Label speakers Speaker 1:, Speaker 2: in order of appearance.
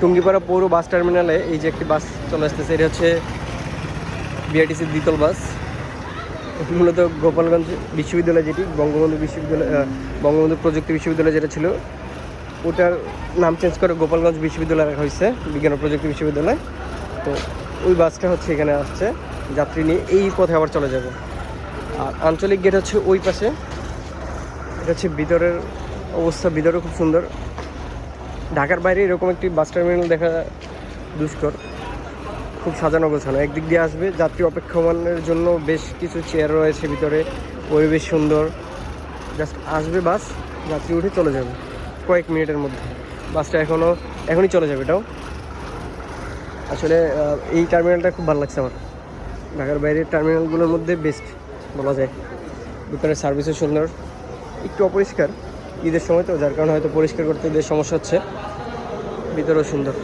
Speaker 1: টুঙ্গিপাড়া পৌর বাস টার্মিনালে এই যে একটি বাস চলে আসতেছে, এটা হচ্ছে বিআরটিসির দ্বিতল বাস। মূলত গোপালগঞ্জ বিশ্ববিদ্যালয় যেটি, বঙ্গবন্ধু বিশ্ববিদ্যালয় বঙ্গবন্ধু প্রযুক্তি বিশ্ববিদ্যালয় যেটা ছিল, ওটার নাম চেঞ্জ করে গোপালগঞ্জ বিশ্ববিদ্যালয় রাখা হয়েছে, বিজ্ঞান ও প্রযুক্তি বিশ্ববিদ্যালয়। তো ওই বাসটা হচ্ছে এখানে আসছে, যাত্রী নিয়ে এই পথে আবার চলে যাবে। আর আঞ্চলিক গেট হচ্ছে ওই পাশে। এটা হচ্ছে ভিতরের অবস্থা ভিতরে খুব সুন্দর। ঢাকার বাইরে এরকম একটি বাস টার্মিনাল দেখা দুষ্কর। খুব সাজানো গোছানো। একদিক দিয়ে আসবে, যাত্রী অপেক্ষমানের জন্য বেশ কিছু চেয়ার রয়েছে ভিতরে। পরিবেশ সুন্দর। জাস্ট আসবে বাস, যাত্রী উঠে চলে যাবে কয়েক মিনিটের মধ্যে। বাসটা এখনও এখনই চলে যাবে এটাও। আসলে এই টার্মিনালটা খুব ভালো লাগছে আমার। ঢাকার বাইরের টার্মিনালগুলোর মধ্যে বেস্ট বলা যায়। ভিতরে সার্ভিসও সুন্দর। একটু অপরিষ্কার। ঈদের সময় তো যার কারণে হয়তো পরিষ্কার করতে ঈদের সমস্যা হচ্ছে। ভিতরেও সুন্দর।